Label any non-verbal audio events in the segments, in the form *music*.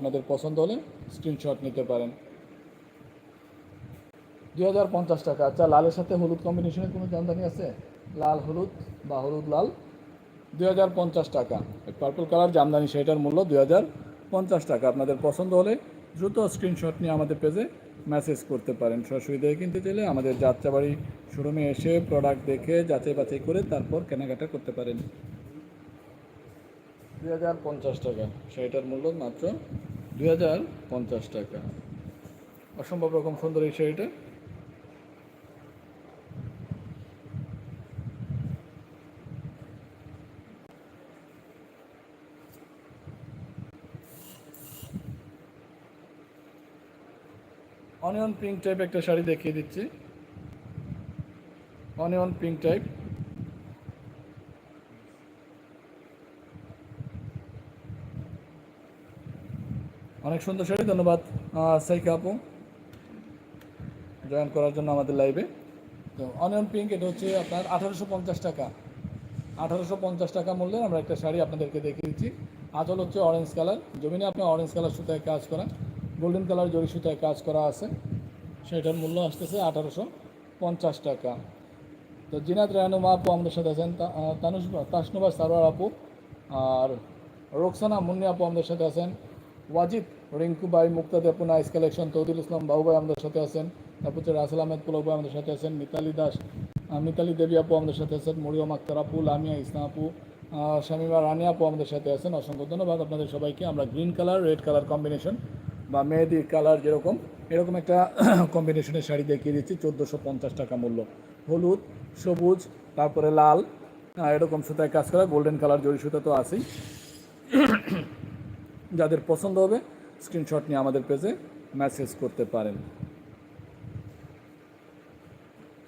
আপনাদের পছন্দ হলে স্ক্রিনশট নিতে পারেন। দুই হাজার পঞ্চাশ টাকা। আচ্ছা লালের সাথে হলুদ কম্বিনেশনের কোনো জামদানি আছে? লাল হলুদ বা হলুদ লাল। দুই হাজার পঞ্চাশ টাকা। পার্পল কালার জামদানি, সেটার মূল্য দুই হাজার পঞ্চাশ টাকা। আপনাদের পছন্দ হলে দ্রুত স্ক্রিনশট নিয়ে আমাদের পেজে মেসেজ করতে পারেন। সরাসরি দেখে কিনতে চাইলে আমাদের যাত্রাবাড়ি শোরুমে এসে প্রোডাক্ট দেখে যাচাই বাছাই করে তারপর কেনাকাটা করতে পারেন। দুই হাজার পঞ্চাশ টাকা। শাড়িটার মূল্য মাত্র দুই হাজার পঞ্চাশ টাকা। অসম্ভব রকম সুন্দর এই শাড়িটা। অনিয়ন পিঙ্ক টাইপ একটা শাড়ি দেখিয়ে দিচ্ছি। Onion pink type. অনেক সুন্দর শাড়ি, ধন্যবাদ। সাইকা আপু, জয়েন করার জন্য আমাদের লাইভে। তো অনিয়ন পিঙ্ক, এটা হচ্ছে আপনার আঠারোশো পঞ্চাশ টাকা। আঠারোশো পঞ্চাশ টাকা মূল্যের আমরা একটা শাড়ি আপনাদেরকে দেখিয়ে দিচ্ছি। আঁচল হচ্ছে অরেঞ্জ কালার জমিনে আপনার অরেঞ্জ কালার সুতায় কাজ করা গোল্ডেন কালার জরি সুতায় কাজ করা আছে। সেটার মূল্য আসতেছে আঠারোশো পঞ্চাশ টাকা। তো জিনাত রায়নুমা আপু আমাদের সাথে আছেন তানুষ তাসনুবা সারোয়ার আপু। আর রোকসানা মুন্নি আপু আমাদের সাথে আছেন। ওয়াজিদ, রিঙ্কু ভাই, মুক্তাদি আপু, নাইস কালেকশন তৌদুল ইসলাম, বাবু ভাই আমাদের সাথে আছেন। তারপর হচ্ছে রাসেল আহমেদ, পুলক ভাই আমাদের সাথে আছেন, মিতালি দাস মিতালি দেবী আপু আমাদের সাথে আছেন, মরিয়ম আক্তার আপু, লামিয়া ইসলাম আপু শামিমা রানী আপু আমাদের সাথে আছেন। অসংখ্য ধন্যবাদ আপনাদের সবাইকে। আমরা green colour, red colour combination বা মেহেদি কালার যেরকম, এরকম একটা *clears throat* কম্বিনেশনের শাড়ি দেখিয়ে দিচ্ছি, চোদ্দোশো পঞ্চাশ টাকা মূল্য। হলুদ, সবুজ, তারপরে লাল এরকম সুতায় কাজ করা, গোল্ডেন কালার জরি সুতা তো আছেই। যাদের পছন্দ হবে স্ক্রিনশট নিয়ে আমাদের পেজে মেসেজ করতে পারেন।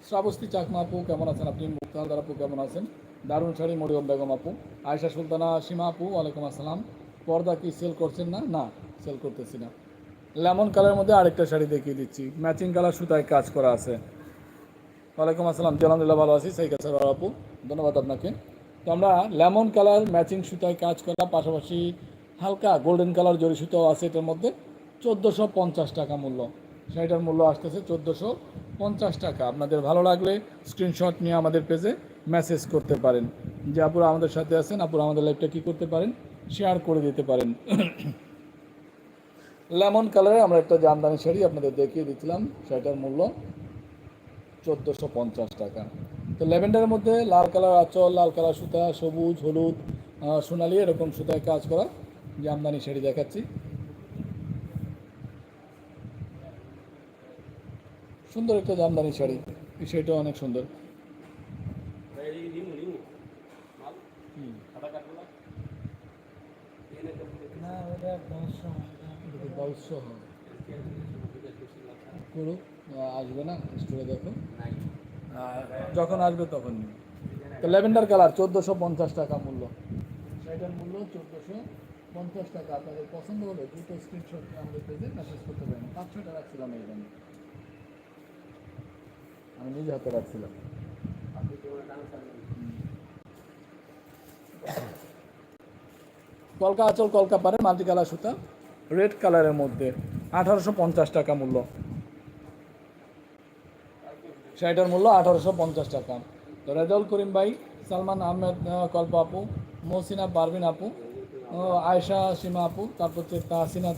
শ্রাবস্তি চাকমা আপু, কেমন আছেন আপনি? মুক্তালদার আপু কেমন আছেন? দারুণ শাড়ি, মরিয়ম বেগম আপু। আয়সা সুলতানা, সীমা আপু, ওয়ালাইকুম আসসালাম। পর্দা কি সেল করছেন না? না সেল করতেছি না। লেমন কালারের মধ্যে আরেকটা শাড়ি দেখিয়ে দিচ্ছি। ম্যাচিং কালার সুতায় কাজ করা আছে। ওয়ালাইকুম আসসালাম। আলহামদুলিল্লাহ ভালো আছি। সাইকা স্যার আপু। ধন্যবাদ আপনাকে। তো আমরা লেমন কালার ম্যাচিং সুতায় কাজ করা পাশাপাশি হালকা গোল্ডেন কালার জরি সুতাও আছে এটার মধ্যে চোদ্দোশো পঞ্চাশ টাকা মূল্য। শাড়িটার মূল্য আসতেছে চোদ্দোশো পঞ্চাশ টাকা। আপনাদের ভালো লাগলে স্ক্রিনশট নিয়ে আমাদের পেজে মেসেজ করতে পারেন। যে আপুরা আমাদের সাথে আছেন আপুরা আমাদের লাইভটা কী করতে পারেন শেয়ার করে দিতে পারেন। লেমন কালারে আমরা একটা জামদানি শাড়ি আপনাদের দেখিয়ে দিচ্ছিলাম। শাড়িটার মূল্য চোদ্দোশো পঞ্চাশ টাকা। তো ল্যাভেন্ডারের মধ্যে লাল কালার আঁচল, লাল কালার সুতা, সবুজ, হলুদ সোনালি এরকম সুতায় কাজ করা জামদানি শাড়ি দেখাচ্ছি। সুন্দর একটা জামদানি শাড়ি এই শাড়িটা অনেক সুন্দর। করুক, আসবে না, স্টোরে দেখো। যখন আসবে তখন। তো ল্যাভেন্ডার কালার, চোদ্দোশো পঞ্চাশ টাকা মূল্য। শাড়িটার মূল্য চোদ্দোশো পঞ্চাশ টাকা আপনাদের পছন্দ হলে দুটো স্ক্রিনশট আমাদের পেজে মেসেজ করতে পারেন। পাঁচ ছটা রাখছিলাম এখানে আমি নিজে হাতে রাখছিলাম। কলকা আচল কলকা পারে মাল্টি কালার সুতা রেড কালারের মধ্যে আঠারোশো পঞ্চাশ টাকা মূল্য। শাড়িটার মূল্য আঠারোশো পঞ্চাশ টাকা। তো রেজাউল করিম ভাই সালমান আহমেদ কল্প আপু মহসিনা পারভিন আপু আয়েশা, সীমা আপু, তারপর হচ্ছে তাহসিনা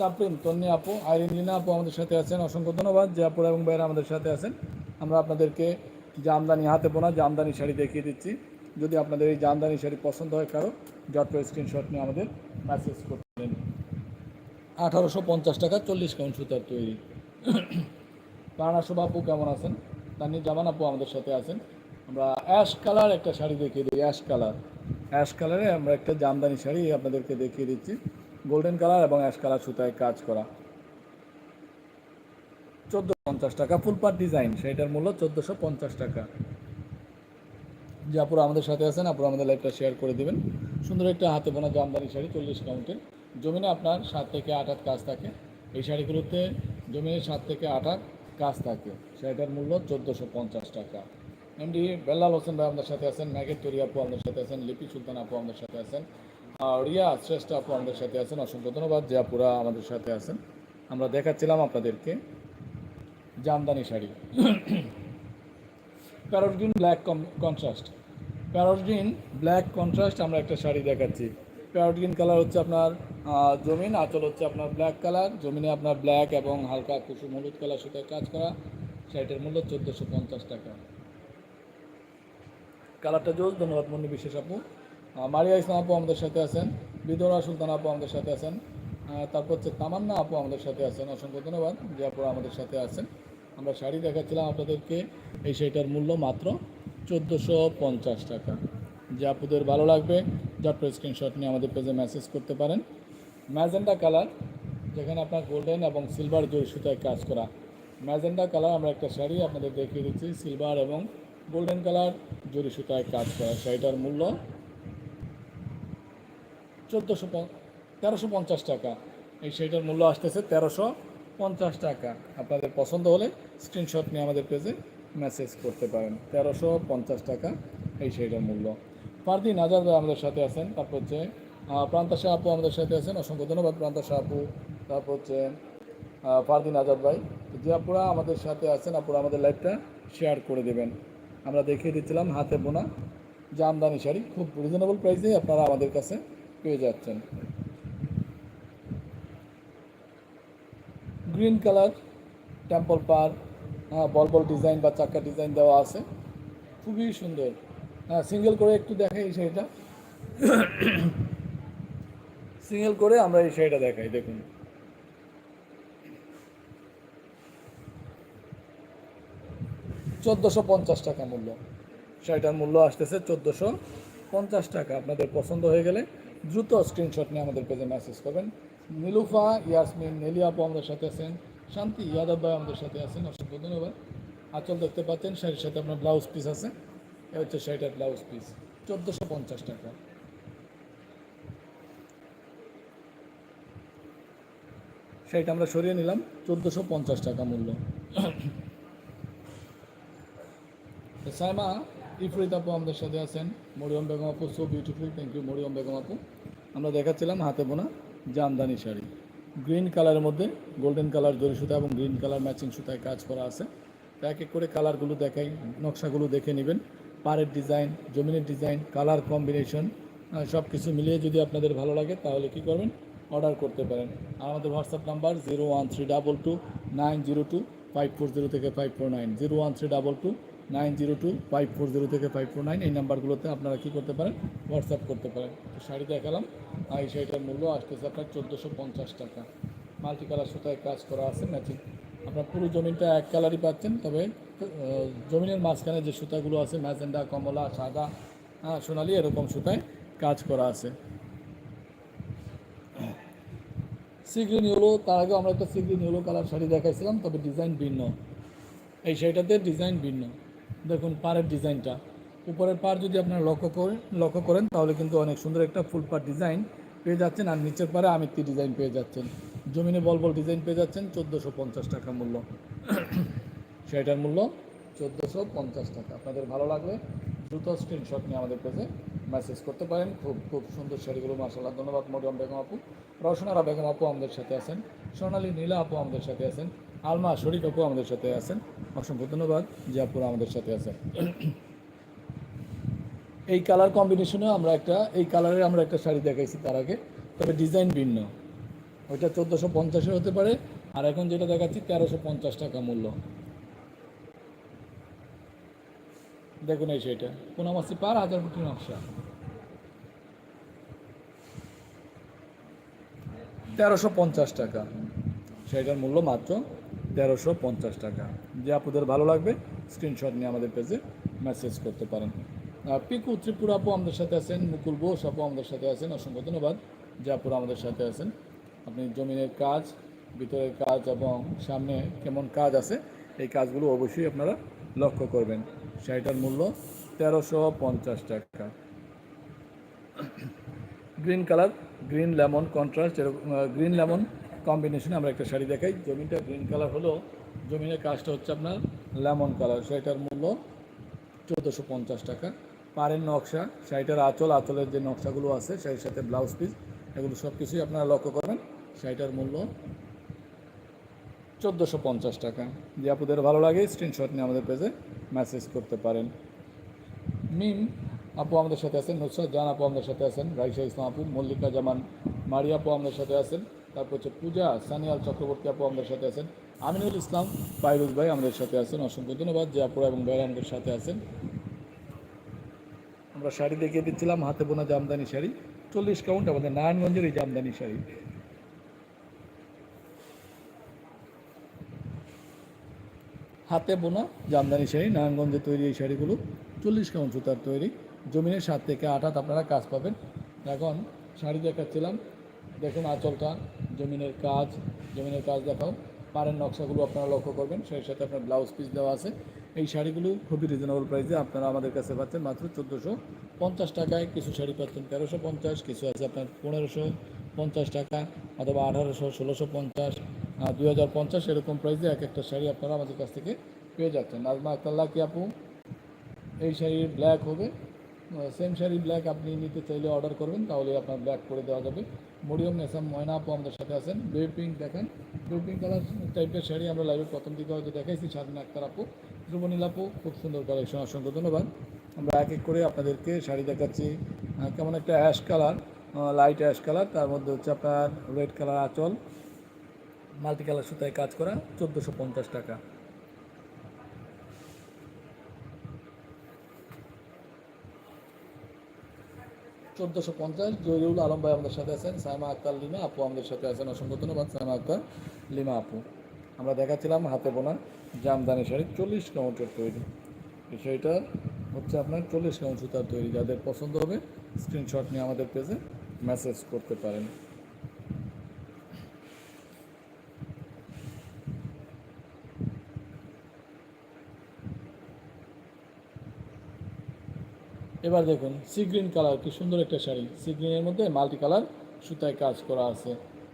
তাপরিন তন্নি আপু, আইরিন লিনা আপু আমাদের সাথে আছেন। অসংখ্য ধন্যবাদ। যে আপুরা এবং ভাইয়েরা আমাদের সাথে আছেন। আমরা আপনাদেরকে জামদানি হাতে বোনা জামদানি শাড়ি দেখিয়ে দিচ্ছি। যদি আপনাদের এই জামদানি শাড়ি পছন্দ হয় কারও যত স্ক্রিনশট নিয়ে আমাদের মেসেজ করতেন আঠারোশো পঞ্চাশ টাকা চল্লিশ কাউন্ট সুতার তৈরি। পারানা শোভা আপু কেমন আছেন? তানি জামান আপু আমাদের সাথে আছেন। আমরা অ্যাশ কালার একটা শাড়ি দেখিয়ে দিই অ্যাশ কালার অ্যাশ কালারে আমরা একটা জামদানি শাড়ি আপনাদেরকে দেখিয়ে দিচ্ছি। গোল্ডেন কালার এবং অ্যাশ কালার সুতায় কাজ করা। চোদ্দ পঞ্চাশ টাকা ফুল পাট ডিজাইন সেইটার মূল্য চোদ্দোশো পঞ্চাশ টাকা। যে আপুরা আমাদের সাথে আছেন, আপুরা আমাদের লাইভটা শেয়ার করে দিবেন। সুন্দর একটা হাতে বোনা জামদানি শাড়ি, চল্লিশ কাউন্টের জমিনে আপনার সাত থেকে আট হাত কাজ থাকে। এই শাড়িগুলোতে জমিনে সাত থেকে আট হাত কাজ থাকে। শাড়িটার মূল্য চোদ্দোশো পঞ্চাশ টাকা। এমডি বেল্লাল হোসেন ভাই আমাদের সাথে আছেন ম্যাগেট তরি আপু আমাদের সাথে আছেন, লিপি সুলতান আপু আমাদের সাথে আছেন রিয়া শ্রেষ্ঠ আপু আমাদের সাথে আছেন, অসংখ্য ধন্যবাদ যে আপুরা আমাদের সাথে আছেন। আমরা দেখাচ্ছিলাম আপনাদেরকে Jamdani sari. Parrot green black contrast. Parrot green black contrast আমরা একটা শাড়ি দেখাচ্ছি। প্যারট গ্রিন কালার হচ্ছে আপনার জমিন, আঁচল হচ্ছে আপনার ব্ল্যাক কালার। জমিনে আপনার ব্ল্যাক এবং হালকা কুসুম হলুদ কালার সুতায় কাজ করা শাড়িটার মূল্য চোদ্দোশো পঞ্চাশ টাকা। কালারটা জোস, ধন্যবাদ মন্নি বিশেষ আপু। মারিয়া ইসলাম আপু আমাদের সাথে আছেন বিদরা সুলতান আপু আমাদের সাথে আছেন তারপর হচ্ছে তামান্না আপু আমাদের সাথে আছেন, অসংখ্য ধন্যবাদ যে আপুরা আমাদের সাথে আছেন। আমরা শাড়ি দেখাচ্ছিলাম আপনাদেরকে, এই শাড়িটার মূল্য মাত্র চোদ্দোশো পঞ্চাশ টাকা। যে আপুদের ভালো লাগবে যত স্ক্রিনশট নিয়ে আমাদের পেজে মেসেজ করতে পারেন। ম্যাজেন্ডা কালার, যেখানে আপনার গোল্ডেন এবং সিলভার জরি সুতায় কাজ করা। ম্যাজেন্ডা কালার, আমরা একটা শাড়ি আপনাদের দেখিয়ে দিচ্ছি সিলভার এবং গোল্ডেন কালার। জরি সুতায় কাজ করা শাড়িটার মূল্য চোদ্দোশো তেরোশো পঞ্চাশ টাকা। এই শাড়িটার মূল্য আসতেছে তেরোশো পঞ্চাশ টাকা। আপনাদের পছন্দ হলে স্ক্রিনশট নিয়ে আমাদের পেজে মেসেজ করতে পারেন। তেরোশো পঞ্চাশ টাকা এই শাড়িটার মূল্য। ফারদিন আজাদ ভাই আমাদের সাথে আছেন তারপর হচ্ছে আহ, প্রান্তা আপু আমাদের সাথে আছেন অসংখ্য ধন্যবাদ প্রান্তা শাহ আপু। তারপর হচ্ছে আহ, ফারদিন আজাদ ভাই। যে আপুরা আমাদের সাথে আছেন আপুরা আমাদের লাইভটা শেয়ার করে দেবেন। আমরা দেখিয়ে দিচ্ছিলাম হাতে বোনা জামদানি শাড়ি। খুব রিজনেবল প্রাইসেই আপনারা আমাদের কাছে পেয়ে যাচ্ছেন। গ্রিন কালার টেম্পল পার হ্যাঁ বল বল ডিজাইন বা চাক্কা ডিজাইন দেওয়া আছে। খুবই সুন্দর। হ্যাঁ সিঙ্গেল করে একটু দেখাই এই শাড়িটা। *coughs* সিঙ্গেল করে আমরা এই শাড়িটা দেখাই, দেখুন। চোদ্দোশো পঞ্চাশ টাকা মূল্য। শাড়িটার মূল্য আসতেছে চোদ্দোশো পঞ্চাশ টাকা। আপনাদের পছন্দ হয়ে গেলে দ্রুত স্ক্রিনশট নিয়ে আমাদের পেজে মেসেজ করবেন। নীলুফা, ইয়াসমিন নেলি আপু আমাদের সাথে আছেন, শান্তি, ইয়াদব ভাই আমাদের সাথে আছেন, অসংখ্য ধন্যবাদ। আচল দেখতে পাচ্ছেন শাড়ির সাথে আপনার ব্লাউজ পিস আছে। এ হচ্ছে শাড়িটার ব্লাউজ পিস চোদ্দোশো পঞ্চাশ টাকা। শাড়িটা আমরা সরিয়ে নিলাম, চোদ্দোশো পঞ্চাশ টাকা মূল্য। সাইমা ইফরিত আপু আমাদের সাথে আছেন, মরিয়ম বেগম আপু so beautiful thank you Mariyam Begum আপু। আমরা দেখাচ্ছিলাম হাতে বোনা জামদানি শাড়ি। গ্রিন কালারের মধ্যে গোল্ডেন কালার জরি সুতা এবং গ্রিন কালার ম্যাচিং সুতায় কাজ করা আছে। এক এক করে কালারগুলো দেখাই, নকশাগুলো দেখে নেবেন। পাড়ের ডিজাইন জমিনের ডিজাইন কালার কম্বিনেশন সব কিছু মিলিয়ে যদি আপনাদের ভালো লাগে, তাহলে কি করবেন? অর্ডার করতে পারেন। আমাদের WhatsApp number zero one three double two nine zero two five four zero থেকে five four nine zero one three double two nine zero two five four zero থেকে ফাইভ ফোর নাইন এই নাম্বারগুলোতে আপনারা কী করতে পারেন? হোয়াটসঅ্যাপ করতে পারেন। শাড়ি দেখালাম। আর এই শাড়িটার মূল্য আসতেছে আপনার চোদ্দোশো পঞ্চাশ টাকা। মাল্টি কালার সুতায় কাজ করা আছে, ম্যাচিং। আপনার পুরো জমিনটা এক কালারই পাচ্ছেন, তবে জমিনের মাঝখানে যে সুতাগুলো আছে, ম্যাজেন্ডা, কমলা, সাদা হ্যাঁ সোনালি, এরকম সুতায় কাজ করা আছে। সি গ্রিন ইয়েলো তার আগে আমরা একটা sea green yellow colour sari দেখাইছিলাম, তবে ডিজাইন ভিন্ন। এই শাড়িটাতে ডিজাইন ভিন্ন। দেখুন, পাড়ের ডিজাইনটা। উপরের পাড় যদি আপনারা লক্ষ্য করেন লক্ষ্য করেন, তাহলে কিন্তু অনেক সুন্দর একটা ফুল পাড় ডিজাইন পেয়ে যাচ্ছেন। আর নিচের পাড়ে আমিত্তি ডিজাইন পেয়ে যাচ্ছেন। জমিনে বল বল ডিজাইন পেয়ে যাচ্ছেন, চোদ্দোশো পঞ্চাশ টাকা মূল্য। *coughs* শাড়িটার মূল্য চোদ্দোশো পঞ্চাশ টাকা। আপনাদের ভালো লাগলে দ্রুত স্ক্রিনশট নিয়ে আমাদের পেজে মেসেজ করতে পারেন। খুব খুব সুন্দর শাড়িগুলো মাসাল্লাহ ধন্যবাদ, মরিয়ম বেগম আপু। রসনারা বেগম আপু আমাদের সাথে আছেন। সোনালী নীলা আপু আমাদের সাথে আছেন। আলমা শরীফ আপু আমাদের সাথে আছেন। অসংখ্য ধন্যবাদ। যে আপুরা আমাদের সাথে আছেন এই কালার কম্বিনেশনেও আমরা একটা, এই কালারের আমরা একটা শাড়ি দেখাইছি তার আগে, তবে ডিজাইন ভিন্ন। ওইটা চোদ্দোশো পঞ্চাশের হতে পারে, আর এখন যেটা দেখাচ্ছি তেরোশো পঞ্চাশ টাকা মূল্য। দেখুন এই সেটা পুনামাসি পার হাজার কোটি নকশা। তেরোশো পঞ্চাশ টাকা। সেটার মূল্য মাত্র তেরোশো পঞ্চাশ টাকা। যে আপনাদের ভালো লাগবে স্ক্রিনশট নিয়ে আমাদের পেজে মেসেজ করতে পারেন। পিকু, ত্রিপুরা আপু আমাদের সাথে আছেন, মুকুল বোস আপু আমাদের সাথে আছেন, অসংখ্য ধন্যবাদ। যে আপুরা আমাদের সাথে আছেন, আপনি জমিনের কাজ, ভিতরের কাজ এবং সামনে কেমন কাজ আছে, এই কাজগুলো অবশ্যই আপনারা লক্ষ্য করবেন। শাড়িটার মূল্য তেরোশো পঞ্চাশ টাকা। Green colour green lemon contrast এরকম গ্রিন লেমন কম্বিনেশনে আমরা একটা শাড়ি দেখাই। জমিটা গ্রিন কালার হলো। জমিনের কাজটা হচ্ছে আপনার লেমন কালার সেটার মূল্য চোদ্দোশো পঞ্চাশ টাকা। পাড়ের নকশা, শাড়িটার আঁচল, আঁচলের যে নকশাগুলো আছে, শাড়ির সাথে ব্লাউজ পিস এগুলো সব কিছুই আপনারা লক্ষ্য করবেন। শাড়িটার মূল্য চোদ্দোশো পঞ্চাশ টাকা। যে আপনাদের ভালো লাগে স্ক্রিনশট নিয়ে আমাদের পেজে মেসেজ করতে পারেন। মিম, আপু আমাদের সাথে আছেন, নুসরাত জান আপু আমাদের সাথে আছেন, রাইসা ইসলাম আপু, মল্লিকা জামান মারিয়া আপু আমাদের সাথে আছেন। তারপর হচ্ছে পূজা, সানিয়াল চক্রবর্তী আপু আমাদের সাথে আছেন। আমিনুল ইসলাম ফাইরুজ ভাই আমাদের সাথে আছেন। অসংখ্য ধন্যবাদ। যে আপুরা এবং ভাইরা আমাদের সাথে আছেন। আমরা শাড়ি দেখিয়ে দিচ্ছিলাম, হাতে বোনা জামদানি শাড়ি। চল্লিশ কাউন্ট আমাদের নারায়ণগঞ্জের এই জামদানি শাড়ি। হাতে বোনা জামদানি শাড়ি, নারায়ণগঞ্জে তৈরি এই শাড়িগুলো। চল্লিশ কাউন্ট সুতার তৈরি। জমিনের সাত থেকে আট হাত আপনারা কাজ পাবেন। এখন শাড়ি দেখাচ্ছিলাম। দেখুন আঁচলটা, জমিনের কাজ জমিনের কাজ দেখাও। পাড়ের নকশাগুলো আপনারা লক্ষ্য করবেন, সেই সাথে আপনার ব্লাউজ পিস দেওয়া আছে। এই শাড়িগুলো খুবই রিজনেবল প্রাইসে আপনারা আমাদের কাছে পাচ্ছেন মাত্র চোদ্দোশো পঞ্চাশ টাকায়। কিছু শাড়ি পাচ্ছেন তেরোশো পঞ্চাশ, কিছু আছে আপনার পনেরোশো পঞ্চাশ টাকা অথবা আঠারোশো, ষোলোশো পঞ্চাশ দুই হাজার পঞ্চাশ এরকম প্রাইসে এক একটা শাড়ি আপনারা আমাদের কাছ থেকে পেয়ে যাচ্ছেন। নাজমা আক্তাল্লা কি আপু, এই শাড়ির ব্ল্যাক হবে। সেম শাড়ি ব্ল্যাক আপনি নিতে চাইলে অর্ডার করবেন, তাহলে আপনার ব্ল্যাক করে দেওয়া যাবে। মরিয়ম নেসাম ময়না আপু আমাদের সাথে আছেন বেবি পিঙ্ক দেখেন। বেবি পিঙ্ক কালার টাইপের শাড়ি আমরা লাইভের প্রথম দিকে হয়তো দেখাইছি স্বাধীন আক্তার আপু। ধ্রুবনীল আপু, খুব সুন্দর কালেকশন অসংখ্য ধন্যবাদ। আমরা এক এক করে আপনাদেরকে শাড়ি দেখাচ্ছি। কেমন একটা ash colour light ash colour তার মধ্যে হচ্ছে আপনার রেড কালার আঁচল মাল্টি কালার সুতায় কাজ করা, চোদ্দোশো পঞ্চাশ টাকা। চোদ্দোশো পঞ্চাশ। জহিরুল আলম ভাই আমাদের সাথে আছেন। সাইমা আক্তার লিমা আপু আমাদের সাথে আছেন। অসংখ্য ধন্যবাদ সাইমা আক্তার লিমা আপু। আমরা দেখাচ্ছিলাম হাতে বোনা জামদানি শাড়ি, চল্লিশ কাউন্টের তৈরি। শাড়িটা হচ্ছে আপনার চল্লিশ কাউন্ট সুতার তৈরি। যাদের পছন্দ হবে স্ক্রিনশট নিয়ে আমাদের পেজে মেসেজ করতে পারেন। এবার দেখুন সি গ্রিন কালার কি সুন্দর একটা শাড়ি। সি গ্রিনের মধ্যে মাল্টি কালার সুতায় কাজ করা আছে।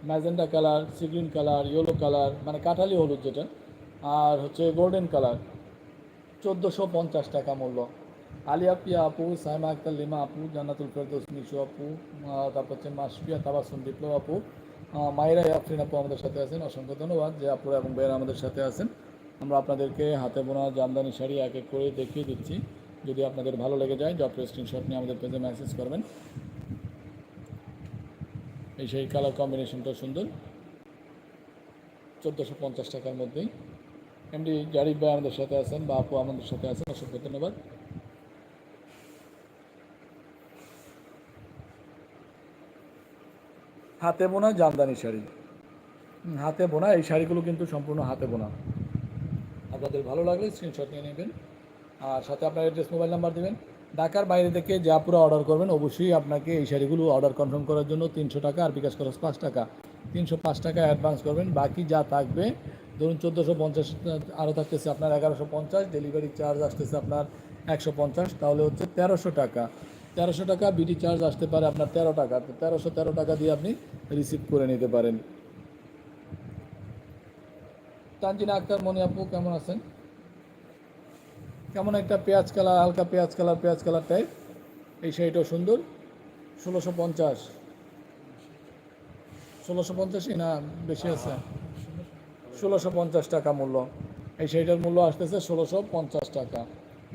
Magenta colour sea green colour yellow colour মানে কাঠালি হলুদ যেটা, আর হচ্ছে গোল্ডেন কালার চোদ্দোশো পঞ্চাশ টাকা মূল্য। আলিয়া পিয়া আপু, সাইমা আক্তার, লিমা আপু, জান্নাতুল ফেরদৌস, মিশু আপু তারপর হচ্ছে মাসফিয়া তাবাসুম বিপ্লব আপু মাইরা আফরিন আপু আমাদের সাথে আছেন, অসংখ্য ধন্যবাদ। যে আপুরা এবং বের আমাদের সাথে আছেন, আমরা আপনাদেরকে হাতে বোনা জামদানি শাড়ি এক এক করে দেখিয়ে দিচ্ছি। যদি আপনাদের ভালো লেগে যায় জব স্ক্রিনশট নিয়ে আমাদের পেজে মেসেজ করবেন। এই সেই কালার কম্বিনেশনটা সুন্দর। চোদ্দোশো পঞ্চাশ টাকার মধ্যেই। এমনি জারিফ ভাই আমাদের সাথে আছেন, বা আপু আমাদের সাথে আছেন, অসংখ্য ধন্যবাদ। হাতে বোনা, জামদানি শাড়ি। হাতে বোনা, এই শাড়িগুলো কিন্তু সম্পূর্ণ হাতে বোনা। আপনাদের ভালো লাগলে স্ক্রিনশট নিয়ে নেবেন। আর সাথে আপনার অ্যাড্রেস মোবাইল নাম্বার দেবেন। ঢাকার বাইরে থেকে যা পুরো অর্ডার করবেন, অবশ্যই আপনাকে এই শাড়িগুলো অর্ডার কনফার্ম করার জন্য তিনশো টাকা আর বিকাশ খরচ পাঁচ টাকা। তিনশো পাঁচ টাকা অ্যাডভান্স করবেন। বাকি যা থাকবে, ধরুন চোদ্দোশো পঞ্চাশ আরও থাকতেছে আপনার এগারোশো পঞ্চাশ ডেলিভারি চার্জ আসতেছে আপনার একশো পঞ্চাশ, তাহলে হচ্ছে তেরোশো টাকা। তেরোশো টাকা বিডি চার্জ আসতে পারে আপনার তেরো টাকা। তো তেরোশো তেরো টাকা দিয়ে আপনি রিসিভ করে নিতে পারেন। তানজিনা আক্তার মনে আপু, কেমন আছেন? কেমন একটা পেঁয়াজ কালার, হালকা পেঁয়াজ কালার পেঁয়াজ কালার টাইপ এই শাড়িটাও সুন্দর। ষোলোশো পঞ্চাশ। ষোলোশো পঞ্চাশই না, বেশি আছে। ষোলোশো পঞ্চাশ টাকা মূল্য। এই শাড়িটার মূল্য আসতেছে ষোলোশো পঞ্চাশ টাকা।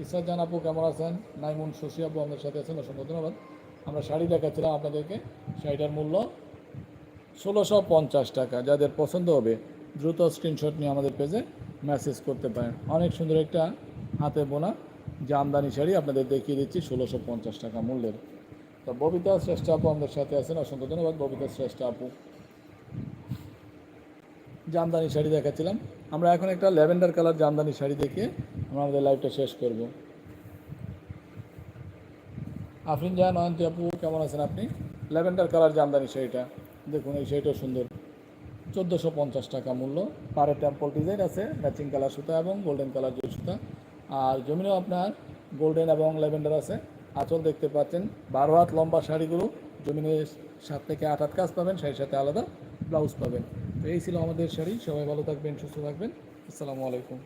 ইসরাত জান আপু, কেমন আছেন? নাইমুন শশী আপু আমাদের সাথে আছেন, অসংখ্য ধন্যবাদ। আমরা শাড়ি দেখাচ্ছিলাম আপনাদেরকে। শাড়িটার মূল্য ষোলোশো পঞ্চাশ টাকা। যাদের পছন্দ হবে, দ্রুত স্ক্রিনশট নিয়ে আমাদের পেজে মেসেজ করতে পারেন। অনেক সুন্দর একটা হাতে বোনা জামদানি শাড়ি আপনাদের দেখিয়ে দিচ্ছি, ষোলোশো পঞ্চাশ টাকা মূল্যের। তো ববিতা শ্রেষ্ঠ আপু আমাদের সাথে আছেন, অসংখ্য ধন্যবাদ ববিতা শ্রেষ্ঠ আপু। জামদানি শাড়ি দেখাচ্ছিলাম, আমরা এখন একটা ল্যাভেন্ডার কালার জামদানি শাড়ি দেখে আমরা আমাদের লাইভটা শেষ করব। আফরিন জাহান, অয়ন্তী আপু, কেমন আছেন আপনি? ল্যাভেন্ডার কালার জামদানি শাড়িটা, দেখুন এই শাড়িটাও সুন্দর। চোদ্দোশো পঞ্চাশ টাকা মূল্য পারে টেম্পল ডিজাইন আছে ম্যাচিং কালার সুতা এবং গোল্ডেন কালার জয় সুতা। আর জমিনেও আপনার গোল্ডেন এবং ল্যাভেন্ডার আছে। আঁচল দেখতে পাচ্ছেন, বারো হাত লম্বা শাড়িগুলো, জমিনে সাত থেকে আট হাত কাজ পাবেন শাড়ির সাথে আলাদা ব্লাউজ পাবেন। তো এই ছিল আমাদের শাড়ি, সবাই ভালো থাকবেন, সুস্থ থাকবেন। আসসালামু আলাইকুম।